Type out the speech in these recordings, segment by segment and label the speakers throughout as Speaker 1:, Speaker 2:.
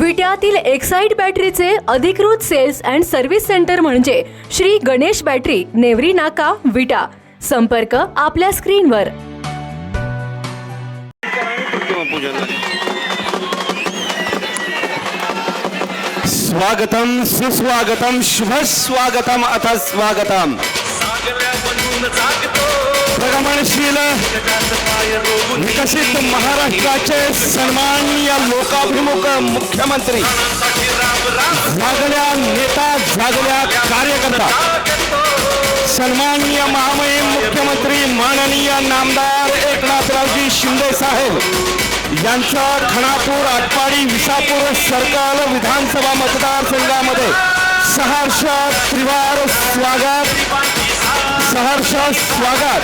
Speaker 1: विट्यातील Exide बॅटरीचे अधिकृत sales and service centre म्हणजे श्री गणेश बॅटरी नेवरी नाका विटा. संपर्क आपल्या स्क्रीनवर.
Speaker 2: स्वागतम सुस्वागतम शुभ स्वागतम अथ स्वागतम प्रगमनशील विकसित महाराष्ट्राचे सन्माननीय लोकाभिमुख मुख्यमंत्री. जागल्या नेता जागल्या कार्यकर्ता. सन्माननीय महामहिम मुख्यमंत्री माननीय नामदार एकनाथरावजी शिंदे साहेब. यांचा खणापूर आटपाडी विसापूर सरकार विधानसभा मतदारसंघामध्ये सहर्ष त्रिवार स्वागत. सहर्ष स्वागत.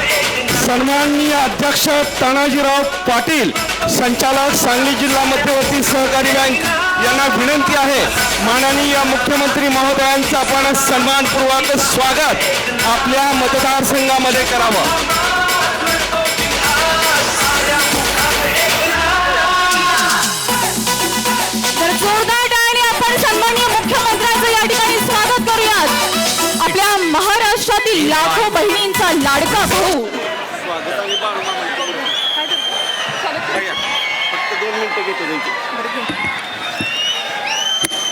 Speaker 2: सन्माननीय अध्यक्ष तानाजीराव पाटील संचालक सांगली जिल्हा मध्यवर्ती सहकारी बँक यांना विनंती आहे. माननीय मुख्यमंत्री महोदयांचं आपण सन्मानपूर्वक स्वागत आपल्या मतदारसंघामध्ये करावं.
Speaker 3: लाखो बहिणींचा लाडका भाऊ.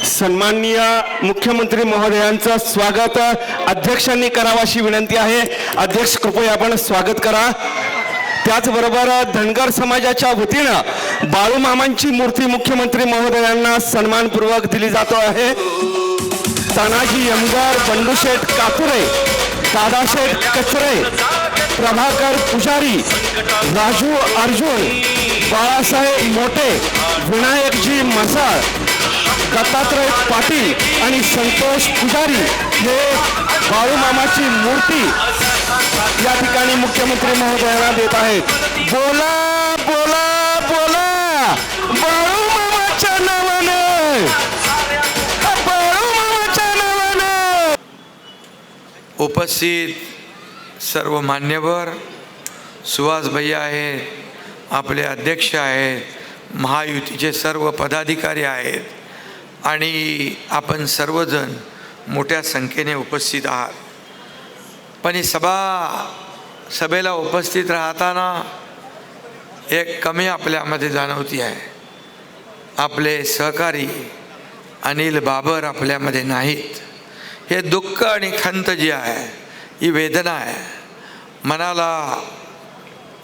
Speaker 2: सन्माननीय मुख्यमंत्री महोदयांचं स्वागत अध्यक्षांनी करावं अशी विनंती आहे. अध्यक्ष कृपया आपण स्वागत करा. त्याचबरोबर धनगर समाजाच्या वतीनं बाळूमामांची मूर्ती मुख्यमंत्री महोदयांना सन्मानपूर्वक दिली जातो आहे. तानाजी यमगार बंडूशेठ कापुरे दादाशेठ कचरे प्रभाकर पुजारी राजू अर्जुन बाळासाहेब मोठे विनायकजी मसाळ दत्तात्रय पाटील आणि संतोष पुजारी हे बाळूमामाची मूर्ती या ठिकाणी मुख्यमंत्री महोदयांना देत आहेत. बोला बोला बोला.
Speaker 4: उपस्थित सर्व मान्यवर सुहास भैया आहेत आपले अध्यक्ष आहेत महायुतीचे सर्व पदाधिकारी आहेत आणि आपण सर्वजण मोठ्या संख्येने उपस्थित आहात. पण ही सभा सभेला उपस्थित राहताना एक कमी आपल्यामध्ये जाणवती आहे. आपले सहकारी अनिल बाबर आपल्यामध्ये नाहीत. हे दुःख आणि खंत जी आहे ही वेदना आहे. मनाला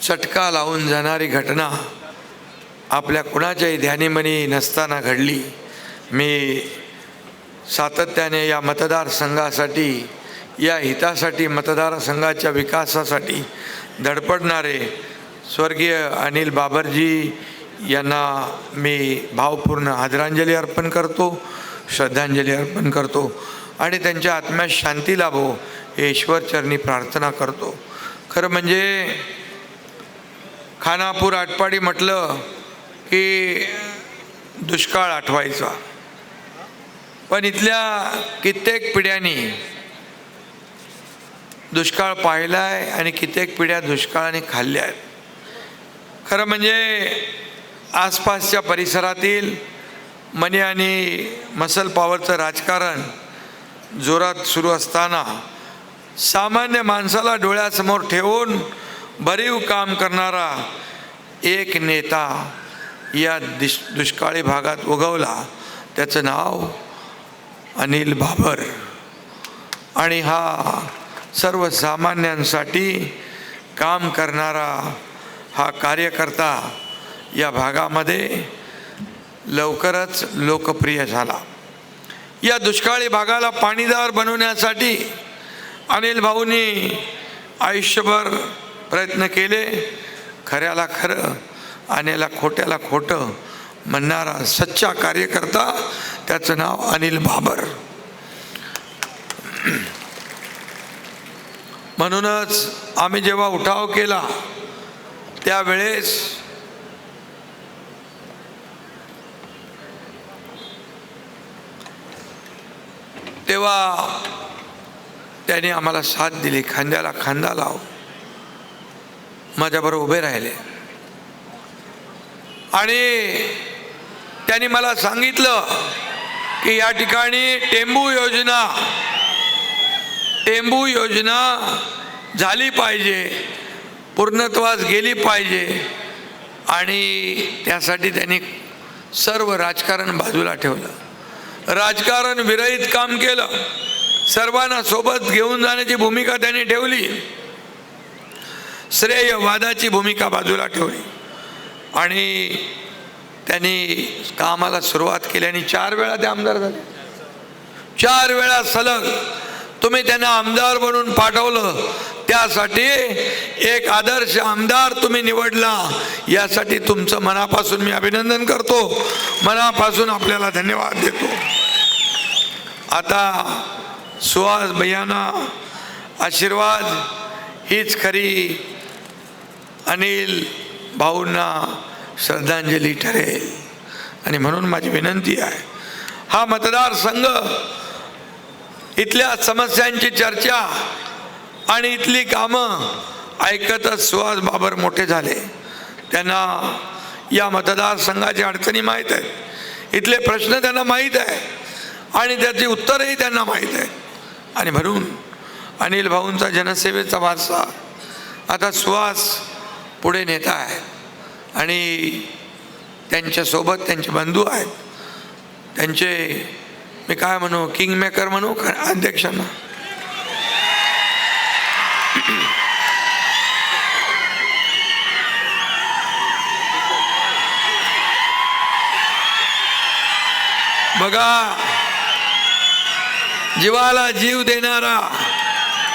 Speaker 4: चटका लावून जाणारी घटना आपल्या कुणाच्याही ध्यानीमनी नसताना घडली. मी सातत्याने या मतदारसंघासाठी या हितासाठी मतदारसंघाच्या विकासासाठी धडपडणारे स्वर्गीय अनिल बाबरजी यांना मी भावपूर्ण आदरांजली अर्पण करतो श्रद्धांजली अर्पण करतो. आणि त्यांच्या आत्म्यात शांती लाभो हे ईश्वरचरणी प्रार्थना करतो. खरं म्हणजे खानापूर आटपाडी म्हटलं की दुष्काळ आठवायचा. पण इथल्या कित्येक पिढ्यांनी दुष्काळ पाहिला आहे आणि कित्येक पिढ्या दुष्काळाने खाल्ल्या आहेत. खरं म्हणजे आसपासच्या परिसरातील मनी आणि मसल पॉवरचं राजकारण जोरात सुरू असताना सामान्य माणसाला डोळ्यासमोर ठेवून भरीव काम करणारा एक नेता या दिश दुष्काळी भागात उगवला. त्याचं नाव अनिल बाबर. आणि हा सर्वसामान्यांसाठी काम करणारा हा कार्यकर्ता या भागामध्ये लवकरच लोकप्रिय झाला. या दुष्काळी भागाला पाणीदार बनवण्यासाठी अनिल भाऊंनी आयुष्यभर प्रयत्न केले. खऱ्याला खरं आणेला खोट्याला खोटं म्हणणारा सच्चा कार्यकर्ता त्याचं नाव अनिल बाबर. म्हणूनच आम्ही जेव्हा उठाव केला त्यावेळेस तेव्हा त्याने आम्हाला साथ दिली खांद्याला खांदा लाव. माझ्याबरोबर उभे राहिले. आणि त्यांनी मला सांगितलं की या ठिकाणी टेंबू योजना टेंबू योजना झाली पाहिजे पूर्णत्वास गेली पाहिजे. आणि त्यासाठी त्यांनी सर्व राजकारण बाजूला ठेवलं. राजकारण विरहित काम केलं. सर्वांना सोबत घेऊन जाण्याची भूमिका त्यांनी ठेवली. श्रेयवादाची भूमिका बाजूला ठेवली. आणि त्यांनी कामाला सुरुवात केली आणि चार वेळा ते आमदार झाले. चार वेळा सलग तुम्ही त्यांना आमदार बनून पाठवलं. त्यासाठी एक आदर्श आमदार तुम्ही निवडला. यासाठी तुमचं मनापासून मी अभिनंदन करतो. मनापासून आपल्याला धन्यवाद देतो. आता सुहास भैयांना आशीर्वाद हीच खरी अनिल भाऊंना श्रद्धांजली ठरेल. आणि म्हणून माझी विनंती आहे हा मतदारसंघ इथल्या समस्यांची चर्चा आणि इथली कामं ऐकतच सुहास बाबर मोठे झाले. त्यांना या मतदारसंघाच्या अडचणी माहीत आहेत. इथले प्रश्न त्यांना माहीत आहे. आणि त्याची उत्तरही त्यांना माहीत आहे. आणि म्हणून अनिल भाऊंचा जनसेवेचा वारसा आता सुहास पुढे नेता आहे आणि त्यांच्यासोबत त्यांचे बंधू आहेत. त्यांचे मी काय म्हणू किंग मेकर म्हणू का अध्यक्षांना बघा जीवाला जीव देणारा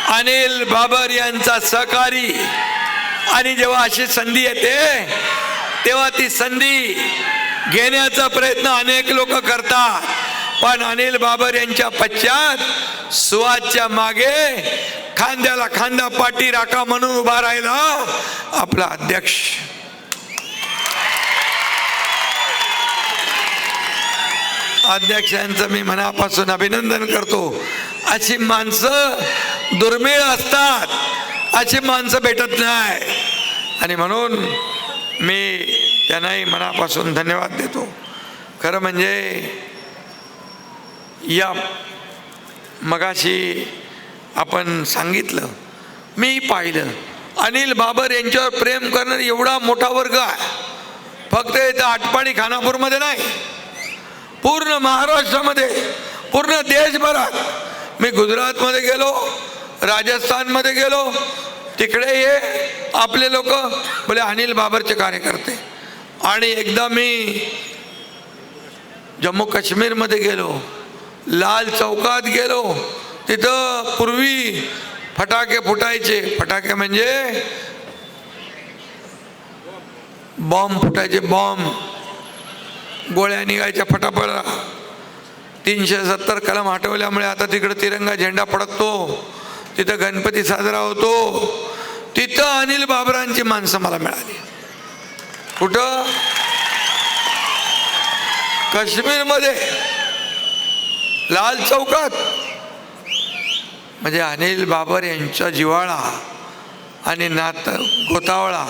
Speaker 4: अनिल बाबर यांचा सहकारी. आणि जेव्हा अशी संधी येते तेव्हा ती संधी घेण्याचा प्रयत्न अनेक लोक करतात. पण अनिल बाबर यांच्या पश्चात सुवाच्या मागे खांद्याला खांदा पाठी राखा म्हणून उभा राहिला आपला अध्यक्ष. अध्यक्षांचं मी मनापासून अभिनंदन करतो. अशी माणसं दुर्मिळ असतात. अशी माणसं भेटत नाही. आणि म्हणून मी त्यांनाही मनापासून धन्यवाद देतो. खरं म्हणजे या मगाशी आपण सांगितलं मी पाहिलं. अनिल बाबर यांच्यावर प्रेम करणं एवढा मोठा वर्ग आहे. फक्त इथं आटपाडी खानापूरमध्ये नाही. पूर्ण महाराष्ट्रामध्ये पूर्ण देशभरात. मी गुजरातमध्ये गेलो राजस्थानमध्ये गेलो. तिकडे हे आपले लोक बोले अनिल बाबरचे कार्यकर्ते. आणि एकदा मी जम्मू काश्मीरमध्ये गेलो लाल चौकात गेलो. तिथं पूर्वी फटाके फुटायचे. फटाके म्हणजे बॉम्ब फुटायचे बॉम्ब. गोळ्या निघायच्या फटाफट. तीनशे सत्तर कलम हटवल्यामुळे आता तिकडं तिरंगा झेंडा फडकतो. तिथं गणपती साजरा होतो. तिथं अनिल बाबरांची माणसं मला मिळाली. कुठं? काश्मीरमध्ये. लाल चौकात. म्हणजे अनिल बाबर यांचा जिवाळा आणि नात गोतावळा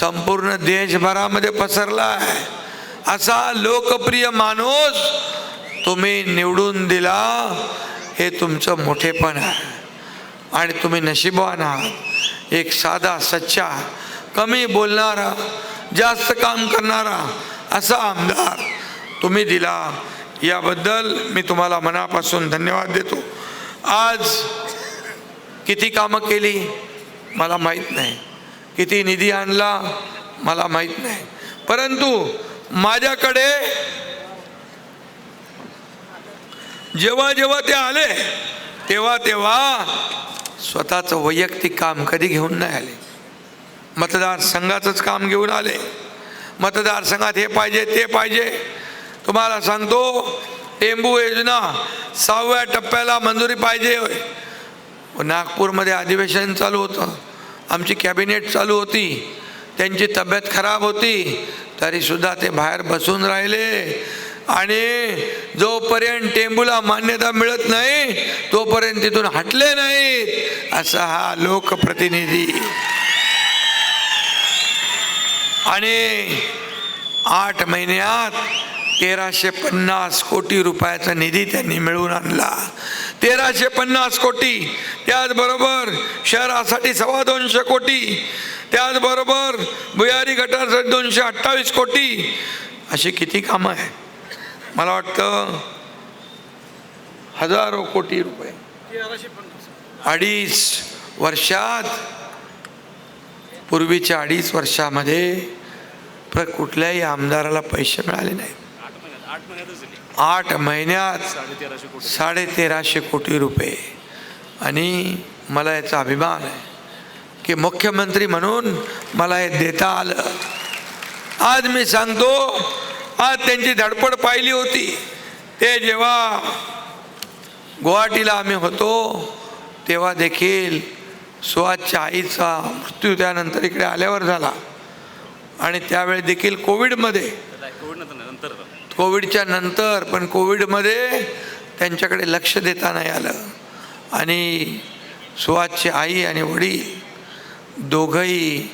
Speaker 4: संपूर्ण देशभरामध्ये पसरला आहे असा लोकप्रिय माणूस तुम्ही निवडून दिला हे तुमचं मोठेपण आहे. आणि तुम्ही नशिबवान आहात. एक साधा सच्चा कमी बोलणारा जास्त काम करणारा असा आमदार तुम्ही दिला. याबद्दल मी तुम्हाला मनापासून धन्यवाद देतो. आज किती कामं केली? मला माहीत नाही. किती निधी आणला? मला माहीत नाही. परंतु माझ्याकडे जेव्हा जेव्हा ते आले तेव्हा तेव्हा स्वतःचं वैयक्तिक काम कधी घेऊन नाही आले. मतदारसंघाचंच काम घेऊन आले. मतदारसंघात हे पाहिजे ते पाहिजे. तुम्हाला सांगतो टेंबू योजना सहाव्या टप्प्याला मंजुरी पाहिजे. नागपूरमध्ये अधिवेशन चालू होतं. आमची कॅबिनेट चालू होती. त्यांची तब्येत खराब होती तरीसुद्धा ते बाहेर बसून राहिले. आणि जोपर्यंत टेंबूला मान्यता मिळत नाही तोपर्यंत तिथून हटले नाहीत असा हा लोकप्रतिनिधी. आणि आठ महिन्यात तेराशे पन्नास कोटी रुपयाचा निधी त्यांनी मिळवून आणला. तेराशे पन्नास कोटी त्याचबरोबर शहरासाठी सव्वा दोनशे कोटी त्याचबरोबर भुयारी गटासाठी दोनशे अठ्ठावीस कोटी. अशी किती कामं आहे मला वाटतं हजारो कोटी रुपये. अडीच वर्षात पूर्वीच्या अडीच वर्षामध्ये प्र कुठल्याही आमदाराला पैसे मिळाले नाही आठ महिन्यात साडे तेराशे कोटी रुपये. आणि मला याचा अभिमान आहे. की मुख्यमंत्री म्हणून मला हे देता आलं. आज मी सांगतो आज त्यांची धडपड पाहिली होती. ते जेव्हा गुवाहाटीला आम्ही होतो तेव्हा देखील सुहासच्या आईचा मृत्यू त्यानंतर इकडे आल्यावर झाला. आणि त्यावेळी देखील कोविडमध्ये. कोविडच्या नंतर पण कोविडमध्ये त्यांच्याकडे लक्ष देता नाही आलं. आणि सुहासची आई आणि वडील दोघंही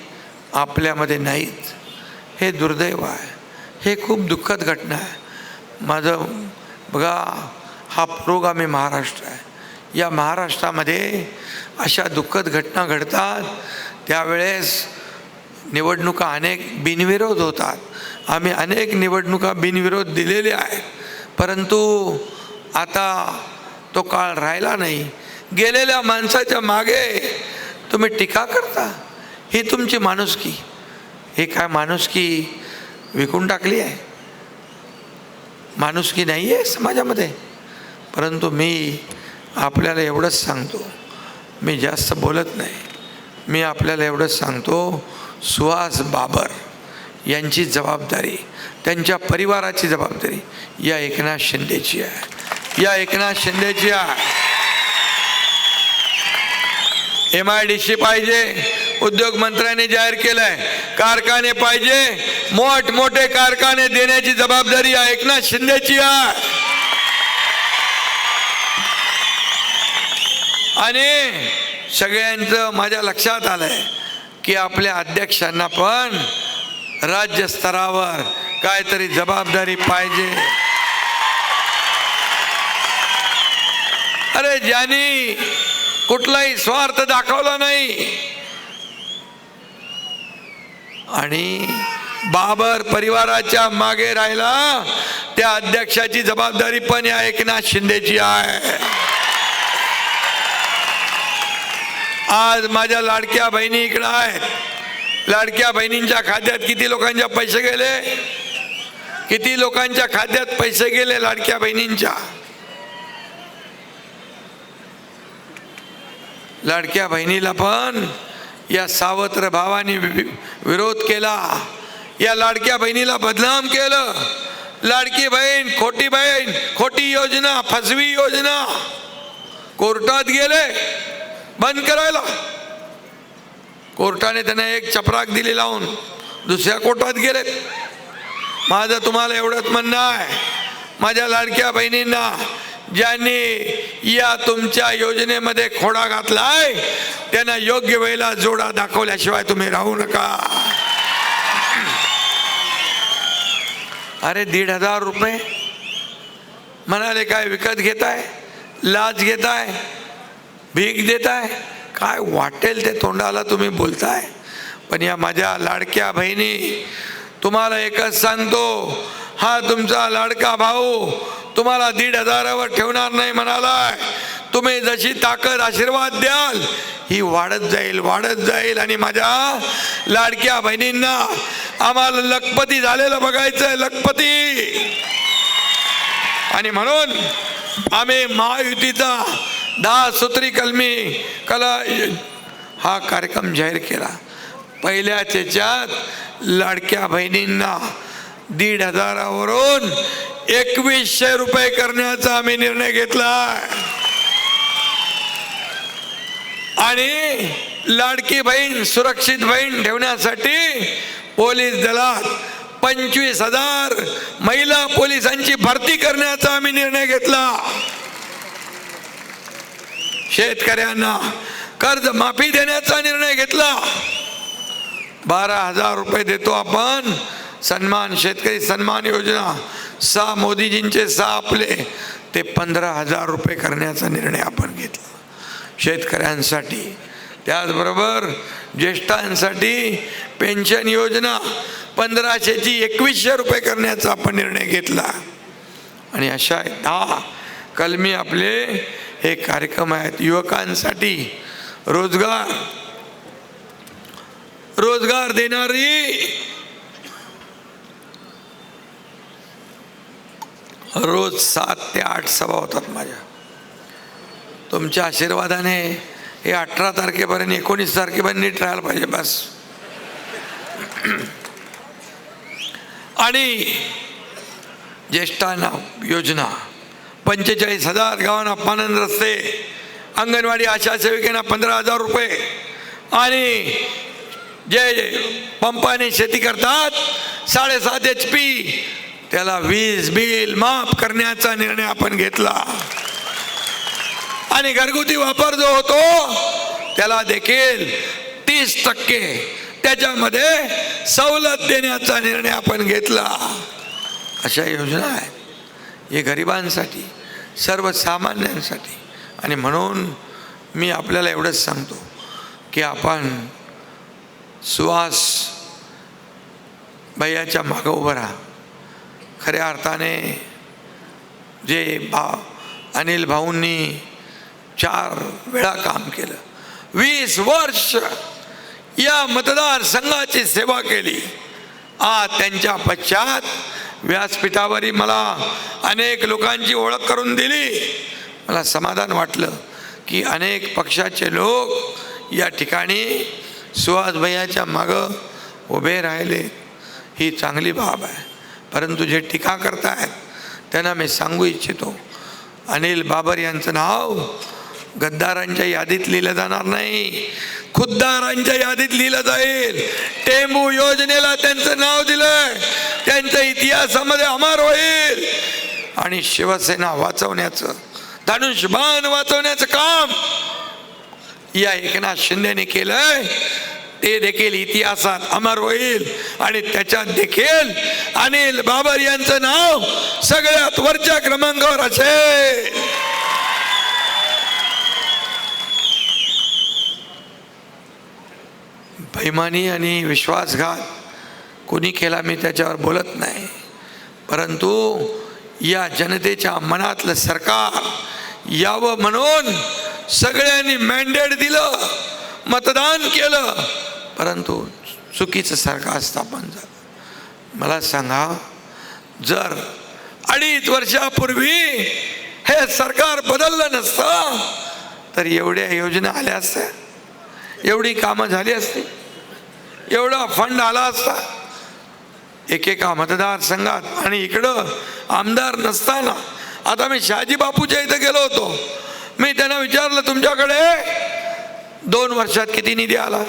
Speaker 4: आपल्यामध्ये नाहीत. हे दुर्दैव आहे. हे खूप दुःखद घटना आहे. माझं बघा हा पुरोगामी महाराष्ट्र आहे. या महाराष्ट्रामध्ये अशा दुःखद घटना घडतात. त्यावेळेस निवडणुका अनेक बिनविरोध होतात. आम्ही अनेक निवडणुका बिनविरोध दिलेल्या आहेत. परंतु आता तो काळ राहिला नाही. गेलेल्या माणसाच्या मागे तुम्ही टीका करता. ही तुमची माणुसकी. हे काय माणुसकी विकून टाकली आहे? माणुसकी नाही आहे समाजामध्ये. परंतु मी आपल्याला एवढंच सांगतो. मी जास्त बोलत नाही. मी आपल्याला एवढंच सांगतो सुहास बाबर यांची जबाबदारी त्यांच्या परिवाराची जबाबदारी या एकनाथ शिंदेची आहे. या एकनाथ शिंदेची आहे. एम आय डी सी पाहिजे उद्योग मंत्र्यांनी जाहीर केलाय. कारखाने पाहिजे मोठ मोठे कारखाने देण्याची जबाबदारी आहे एकनाथ शिंदेची आहे. आणि सगळ्यांचं माझ्या लक्षात आलंय की आपल्या अध्यक्षांना पण राज्य स्तरावर काहीतरी जबाबदारी पाहिजे. अरे ज्यांनी कुठलाही स्वार्थ दाखवला नाही. आणि बाबर परिवाराच्या मागे राहिला त्या अध्यक्षाची जबाबदारी पण या एकनाथ शिंदेची आहे. आज माझ्या लाडक्या बहिणी इकडं आहेत. लाडक्या बहिणींच्या खात्यात किती लोकांच्या पैसे गेले? किती लोकांच्या खात्यात पैसे गेले लाडक्या बहिणींच्या? लाडक्या बहिणीला पण या सावत्र भावाने विरोध केला. या लाडक्या बहिणीला बदनाम केलं. लाडकी बहीण खोटी बहीण खोटी योजना फसवी योजना. कोर्टात गेले बंद करायला. कोर्टाने त्यांना एक चपराक दिली लावून दुसऱ्या कोर्टात गेले. माझं तुम्हाला एवढंच म्हणणं आहे. माझ्या लाडक्या बहिणींना ज्यांनी या तुमच्या योजनेमध्ये खोडा घातलाय त्यांना योग्य वेळेला जोडा दाखवल्याशिवाय तुम्ही राहू नका. अरे दीड हजार रुपये? म्हणाले काय विकत घेताय? लाच घेताय? भीक देताय? काय वाटेल ते तोंडाला तुम्ही बोलताय? पण या माझ्या लाडक्या बहिणी तुम्हाला एकच सांगतो हा तुमचा लाडका भाऊ तुम्हाला दीड हजारावर ठेवणार नाही म्हणालाय. तुम्ही जशी ताकद आशीर्वाद द्याल ही वाढत जाईल वाढत जाईल. आणि माझ्या लाडक्या बहिणींना आम्हाला लखपती झालेलं बघायचंय लखपती. आणि म्हणून आम्ही महायुतीचा दहा सूत्री कलमी कला हा कार्यक्रम जाहीर केला. पहिल्याच याच्यात लाडक्या बहिणींना दीड हजारावरून एकवीसशे रुपये करण्याचा आम्ही निर्णय घेतला. आणि लाडकी बहीण सुरक्षित बहीण ठेवण्यासाठी पोलीस दलात पंचवीस हजार महिला पोलिसांची भरती करण्याचा आम्ही निर्णय घेतला. शेतकऱ्यांना कर्ज माफी देण्याचा निर्णय घेतला. बारा हजार रुपये देतो आपण. सन्मान शेतकरी सन्मान योजना सहा मोदीजींचे सहा आपले ते पंधरा हजार रुपये करण्याचा निर्णय आपण घेतला. शेतकऱ्यांसाठी त्याचबरोबर ज्येष्ठांसाठी पेन्शन योजना पंधराशेची एकवीसशे रुपये करण्याचा आपण निर्णय घेतला. आणि अशा दहा कलमी आपले हे कार्यक्रम आहेत. युवकांसाठी रोजगार रोजगार देणारी रोज सात ते आठ सभा होतात माझ्या. तुमच्या आशीर्वादाने हे अठरा तारखेपर्यंत एकोणीस तारखेपर्यंत नीट राहायला पाहिजे बस. आणि ज्येष्ठांना योजना पंचेचाळीस हजार गावांना अपमानंद रस्ते अंगणवाडी आशा सेविकांना पंधरा हजार रुपये आणि जे पंपाने शेती करतात साडेसात एच पी त्याला वीज बिल माफ करण्याचा निर्णय आपण घेतला. आणि घरगुती वापर जो होतो त्याला देखील तीस टक्के त्याच्यामध्ये सवलत देण्याचा निर्णय आपण घेतला. अशा योजना आहेत. हे गरिबांसाठी सर्वसामान्यांसाठी. आणि म्हणून मी आपल्याला एवढंच सांगतो की आपण सुहास भैयाच्या मागं उभं राहा. खऱ्या अर्थाने जे भा अनिल भाऊंनी चार वेळा काम केलं. वीस वर्ष या मतदारसंघाची सेवा केली. आज त्यांच्या पश्चात व्यासपीठावरही मला अनेक लोकांची ओळख करून दिली. मला समाधान वाटलं की अनेक पक्षाचे लोक या ठिकाणी सुहास भैयाच्या मागं उभे राहिले. ही चांगली बाब आहे. परंतु जे टीका करतायत त्यांना मी सांगू इच्छितो. अनिल बाबर यांचं नाव गद्दारांच्या यादीत लिहिलं जाणार नाही. खुद्दारांच्या यादीत लिहिलं जाईल. टेंबू योजनेला त्यांचं नाव दिलंय. त्यांच्या इतिहासामध्ये अमर होईल. आणि शिवसेना वाचवण्याचं धनुष्यबाण वाचवण्याचं काम या एकनाथ शिंदेने केलंय. ते देखील इतिहासात अमर होईल. आणि त्याच्यात देखील अनिल बाबर यांचं नाव सगळ्यात वरच्या क्रमांकावर असेल. बैमानी आणि विश्वासघात कोणी केला मी त्याच्यावर बोलत नाही. परंतु या जनतेच्या मनातलं सरकार यावं म्हणून सगळ्यांनी मॅन्डेट दिलं मतदान केलं. परंतु चुकीचं सरकार स्थापन झालं. मला सांगा जर अडीच वर्षापूर्वी हे सरकार बदललं नसतं तर एवढ्या योजना आल्या असत्या? एवढी कामं झाली असती? एवढा फंड आला असता? एकेका मतदारसंघात आणि इकडं आमदार नसताना. आता मी शहाजी बापूच्या इथं गेलो होतो. मी त्यांना विचारलं तुमच्याकडे दोन वर्षात किती निधी आला?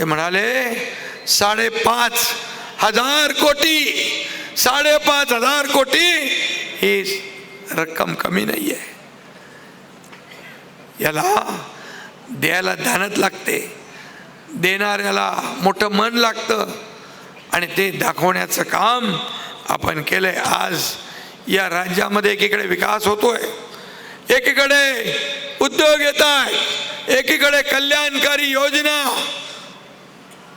Speaker 4: ते म्हणाले साडेपाच हजार कोटी साडेपाच हजार कोटी ही रक्कम कमी नाही आहे याला द्यायला ध्यानच लागते. देणाऱ्याला मोठं मन लागतं. आणि ते दाखवण्याचं काम आपण केलंय. आज या राज्यामध्ये एकीकडे विकास होतोय. एकीकडे उद्योग येत आहेत एकीकडे कल्याणकारी योजना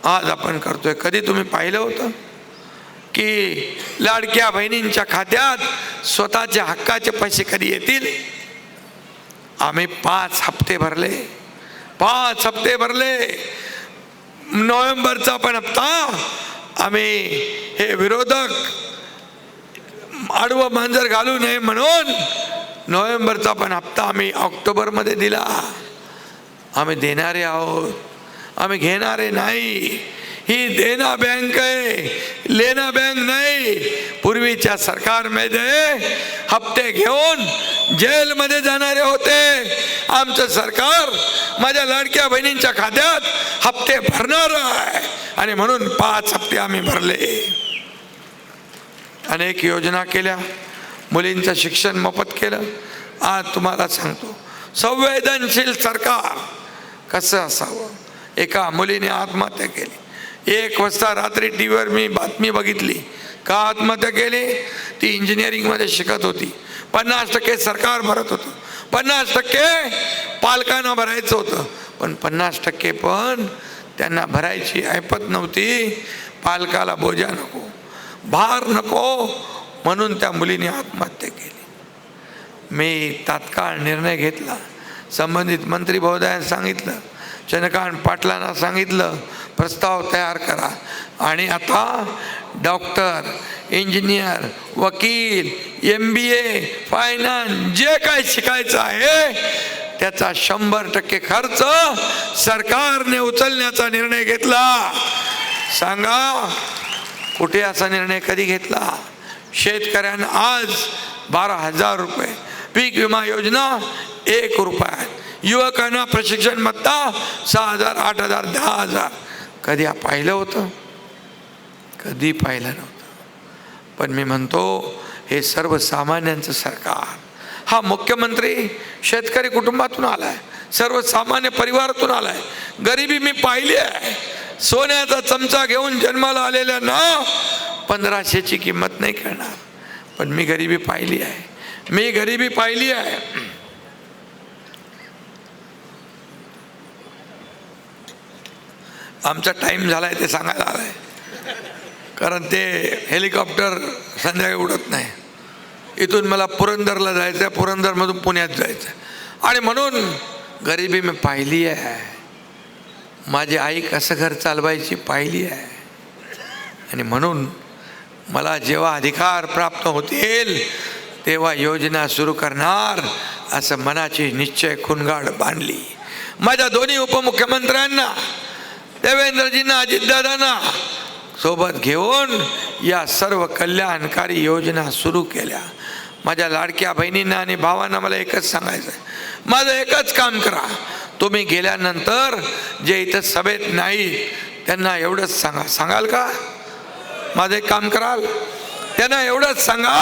Speaker 4: आज आपण करतोय. कधी तुम्ही पाहिलं होतं? की लाडक्या बहिणींच्या खात्यात स्वतःच्या हक्काचे पैसे कधी येतील? आम्ही पाच हप्ते भरले. पाच हप्ते भरले. नोव्हेंबरचा पण हप्ता. आम्ही हे विरोधक आडवं मांजर घालू नये म्हणून नोव्हेंबरचा पण हप्ता आम्ही ऑक्टोबरमध्ये दिला. आम्ही देणारे आहोत. आम्ही घेणारे नाही. ही देना बँक आहे लेना बँक नाही. पूर्वीच्या सरकारमध्ये हप्ते घेऊन जेलमध्ये जाणारे होते. आमचं सरकार माझ्या लाडक्या बहिणींच्या खात्यात हप्ते भरणार आहे. आणि म्हणून पाच हप्ते आम्ही भरले. अनेक योजना केल्या. मुलींचं शिक्षण मोफत केलं. आज तुम्हाला सांगतो संवेदनशील सरकार कसं असावं? एका मुलीने आत्महत्या केली. एक वाजता रात्री टी व्हीवर मी बातमी बघितली. का आत्महत्या केली? ती इंजिनिअरिंगमध्ये शिकत होती. पन्नास टक्के सरकार भरत होतं. पन्नास टक्के पालकांना भरायचं होतं. पण पन्नास टक्के पण त्यांना भरायची ऐपत नव्हती. पालकाला बोजा नको भार नको म्हणून त्या मुलीने आत्महत्या केली. मी तात्काळ निर्णय घेतला. संबंधित मंत्री महोदयाने सांगितलं चंद्रकांत पाटलांना सांगितलं प्रस्ताव तयार करा. आणि आता डॉक्टर इंजिनियर वकील एम बी ए फायनान्स जे काय शिकायचं आहे त्याचा शंभर टक्के खर्च सरकारने उचलण्याचा निर्णय घेतला. सांगा कुठे असा निर्णय कधी घेतला? शेतकऱ्यांना आज बारा हजार रुपये. पीक विमा योजना एक रुपयात. युवकांना प्रशिक्षण मत्ता सहा हजार आठ हजार दहा हजार. कधी हा पाहिलं होतं? कधी पाहिलं नव्हतं. पण मी म्हणतो हे सर्वसामान्यांचं सरकार. हा मुख्यमंत्री शेतकरी कुटुंबातून आलाय सर्वसामान्य परिवारातून आलाय. गरिबी मी पाहिली आहे. सोन्याचा चमचा घेऊन जन्माला आलेल्या ना पंधराशेची किंमत नाही करणार पण मी गरिबी पाहिली आहे. मी गरिबी पाहिली आहे. आमचा टाईम झाला आहे ते सांगायला आलाय कारण ते हेलिकॉप्टर संध्याकाळी उडत नाही. इथून मला पुरंदरला जायचं आहे पुरंदरमधून पुण्यात जायचं आहे आणि म्हणून गरिबी मी पाहिली आहे. माझी आई कसं घर चालवायची पाहिली आहे. आणि म्हणून मला जेव्हा अधिकार प्राप्त होतील तेव्हा योजना सुरू करणार असं मनाची निश्चय खुणगाड बांधली. माझ्या दोन्ही उपमुख्यमंत्र्यांना देवेंद्रजींना अजितदादांना सोबत घेऊन या सर्व कल्याणकारी योजना सुरू केल्या. माझ्या लाडक्या बहिणींना आणि भावांना मला एकच सांगायचं आहे माझं एकच काम करा. तुम्ही गेल्यानंतर जे इथं सभेत नाही त्यांना एवढंच सांगा. सांगाल का? माझं एक काम कराल? त्यांना एवढंच सांगा.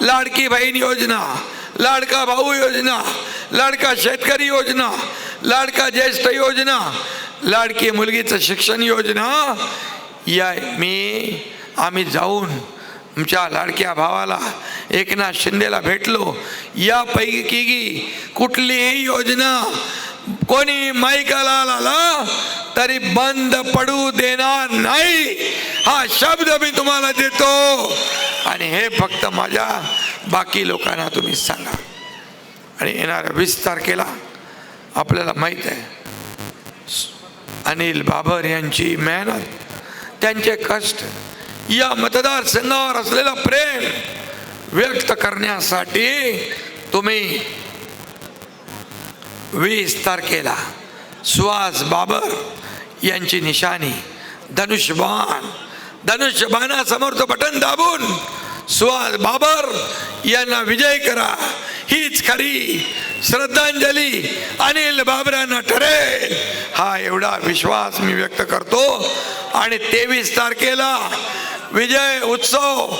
Speaker 4: लाडकी बहीण योजना लाडका भाऊ योजना लाडका शेतकरी योजना लाडका ज्येष्ठ योजना लाडकी मुलगीचं शिक्षण योजना. या मी आम्ही जाऊन आमच्या लाडक्या भावाला एकनाथ शिंदेला भेटलो. यापैकी कुठलीही योजना कोणी माईकाला आला तरी बंद पडू देणार नाही. हा शब्द मी तुम्हाला देतो. आणि हे फक्त माझ्या बाकी लोकांना तुम्ही सांगा. आणि येणाऱ्या वीस तारखेला आपल्याला माहीत आहे. अनिल बाबर यांची मेहनत त्यांचे कष्ट या मतदारसंघावर असलेलं प्रेम व्यक्त करण्यासाठी तुम्ही वीस तारखेला सुहास बाबर यांची निशाणी धनुष्यबाण धनुष्यबाणासमोरचं बटन दाबून सुहास बाबर यांना विजय करा. हीच खरी श्रद्धांजली अनिल बाबरांना ठरेल. हा एवढा विश्वास मी व्यक्त करतो. आणि तेवीस तारखेला विजय उत्सव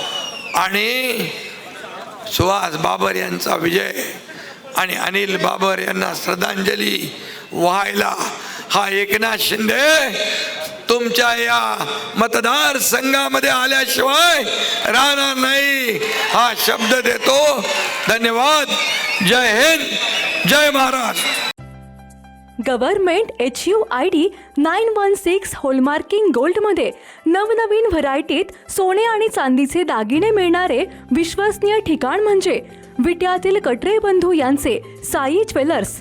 Speaker 4: आणि सुहास बाबर यांचा विजय आणि अनिल बाबर यांना श्रद्धांजली व्हायला हा एकनाथ शिंदे तुमच्या या मतदार संघामध्ये आल्याशिवाय राहणार नाही. हा शब्द देतो. धन्यवाद. जय हिंद. जय Maharashtra
Speaker 1: government H U I D nine one six hallmarking गोल्डमध्ये नवनवीन व्हरायटीत सोने आणि चांदीचे दागिने मिळणारे विश्वसनीय ठिकाण म्हणजे विट्यातील कटरे बंधू यांचे साई ज्वेलर्स.